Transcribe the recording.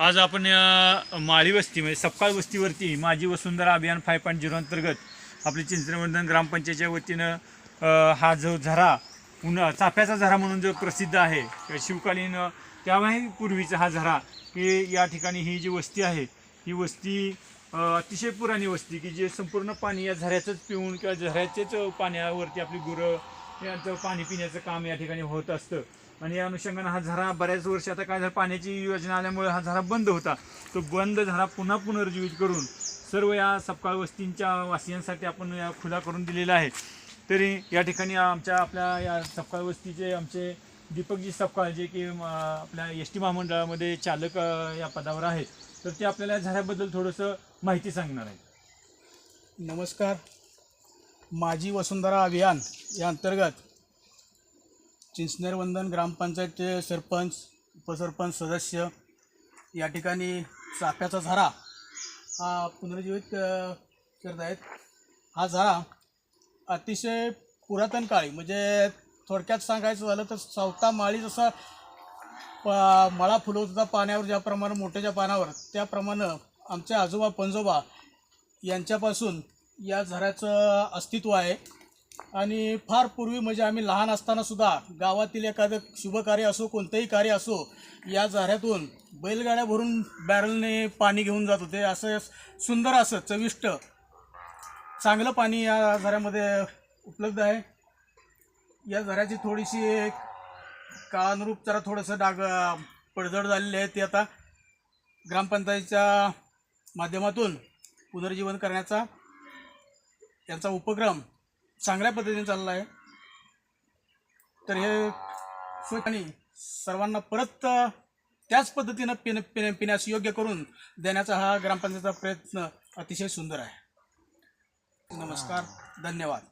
आज आपण माळी वस्ती म्हणजे सपकाळ वस्तीवरती माझी वसुंधरा अभियान फाय पॉईंट झिरो अंतर्गत आपली चिंचणवर्धन ग्रामपंचायतच्या वतीनं हा जो झरा उन्हा चाफ्याचा झरा म्हणून जो प्रसिद्ध आहे शिवकालीन अ, त्यावेळी पूर्वीचा हा झरा की या ठिकाणी ही जी वस्ती आहे ही वस्ती अतिशय पुराणी वस्ती की जे संपूर्ण पाणी या झऱ्याचंच पिऊन किंवा झऱ्याचेच पाण्यावरती आपली गुरं यांचं पाणी पिण्याचं काम या ठिकाणी होत असतं. आणि या अनुषंगानं हा झरा बऱ्याच वर्ष आता काय झालं पाण्याची योजना आल्यामुळे हा झरा बंद होता. तो बंद झरा पुन्हा पुनर्जीवित करून सर्व या सपकाळ वस्तींच्या वासियांसाठी आपण या खुला करून दिलेला आहे. तरी या ठिकाणी आमच्या आपल्या या सपकाळ वस्तीचे आमचे दीपकजी सपकाळ जे की आपल्या एस टी महामंडळामध्ये चालक या पदावर आहेत. तर ते आपल्याला या झऱ्याबद्दल थोडंसं माहिती सांगणार आहेत. नमस्कार. माझी वसुंधरा अभियान या अंतर्गत चिंचनेरवंदन ग्रामपंचायतचे सरपंच उपसरपंच सदस्य या ठिकाणी चाफ्याचा झरा हा पुनर्जीवित करत आहेत. हा झरा अतिशय पुरातन काळी म्हणजे थोडक्यात सांगायचं झालं तर चौथा माळी जसा प मळा फुलवत होता पाण्यावर ज्याप्रमाणे मोठ्याच्या पानावर त्याप्रमाणे आमचे आजोबा पंजोबा यांच्यापासून या झऱ्याचं अस्तित्व आहे. आणि फार पूर्वी म्हणजे आम्ही लहान असताना सुद्धा गावातील एखादं शुभकार्य असो कोणतंही कार्य असो या झऱ्यातून बैलगाड्या भरून बॅरलने पाणी घेऊन जात होते. असं सुंदर असं चविष्ट चांगलं पाणी या झऱ्यामध्ये उपलब्ध आहे. या झऱ्याची थोडीशी काळानुरूप जरा थोडंसं डाग पडझड झालेले आहे ते आता ग्रामपंचायतीच्या माध्यमातून पुनर्जीवन करण्याचा यांचा उपक्रम चांगल्या पद्धतीने चाललं आहे. तर हे आणि सर्वांना परत त्याच पद्धतीनं पिण पिण्या पिण्यास योग्य करून देण्याचा हा ग्रामपंचायतीचा प्रयत्न अतिशय सुंदर आहे. नमस्कार धन्यवाद.